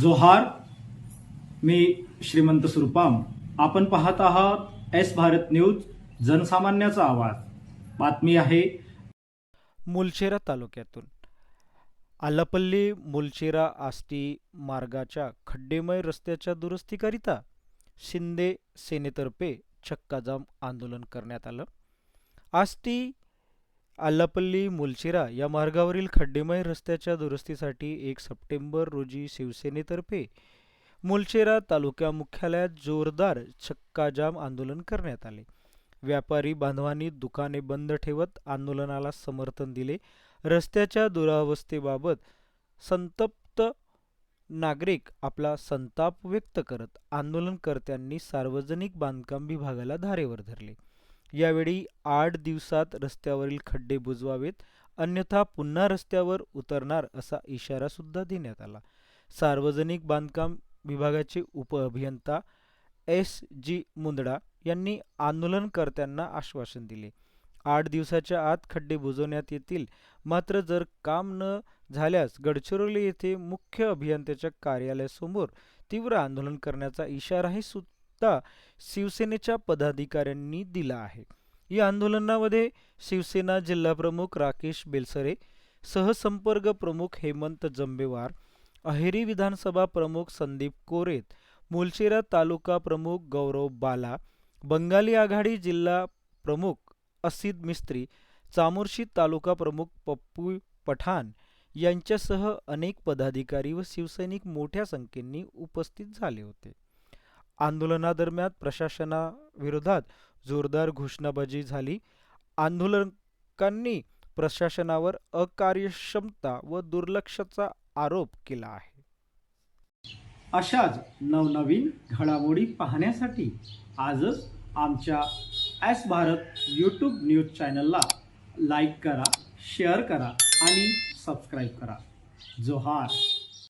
जोहार मी श्रीमंत सुरपाम. आपण पाहत आहात एस भारत न्यूज जनसामान्याचा आवाज. बातमी आहे. मुलचेरा तालुक्यातून. आलापल्ली मुलचेरा आष्टी मार्गाच्या खड्डेमय रस्त्याच्या दुरुस्तीकरिता शिंदे सेनेतर्फे चक्काजाम आंदोलन करण्यात आलं. आष्टी आलापल्ली मुलचिरा या मार्गावरील खड्डेमय रस्त्याच्या दुरुस्तीसाठी एक सप्टेंबर रोजी शिवसेनेतर्फे मुलचेरा तालुका मुख्यालयात जोरदार चक्काजाम आंदोलन करण्यात आले. व्यापारी बांधवांनी दुकाने बंद ठेवत आंदोलनाला समर्थन दिले. रस्त्याच्या दुरावस्थेबाबत संतप्त नागरिक आपला संताप व्यक्त करत आंदोलनकर्त्यांनी सार्वजनिक बांधकाम विभागाला धारेवर धरले. यावेळी आठ दिवसात रस्त्यावरील खड्डे बुजवावेत अन्यथा पुन्हा रस्त्यावर उतरणार असा इशारा सुद्धा देण्यात आला. सार्वजनिक बांधकाम विभागाचे उपअभियंता एस जी मुंदडा यांनी आंदोलनकर्त्यांना आश्वासन दिले. आठ दिवसाच्या आत खड्डे बुजवण्यात येतील मात्र जर काम न झाल्यास गडचिरोली येथे मुख्य अभियंत्याच्या कार्यालयासमोर तीव्र आंदोलन करण्याचा इशाराही सु पत्ता शिवसेनेच्या पदाधिकाऱ्यांनी दिला आहे. या आंदोलनामध्ये शिवसेना जिल्हाप्रमुख राकेश बेलसरे सहसंपर्क प्रमुख हेमंत जंबेवार अहेरी विधानसभा प्रमुख संदीप कोरेत मुलचेरा तालुका प्रमुख गौरव बाला बंगाली आघाडी जिल्हा प्रमुख असिद मिस्त्री चामोर्शी तालुका प्रमुख पप्पू पठाण यांच्यासह अनेक पदाधिकारी व शिवसैनिक मोठ्या संख्येने उपस्थित झाले होते. आंदोलनादरम्यान प्रशासनाविरोधात जोरदार घोषणाबाजी झाली. आंदोलकांनी प्रशासनावर अकार्यक्षमता व दुर्लक्षाचा आरोप केला आहे. अशाच नवनवीन घडामोडी पाहण्यासाठी आजच आमच्या एस भारत यूट्यूब न्यूज चॅनलला लाईक करा शेअर करा आणि सबस्क्राईब करा. जोहार.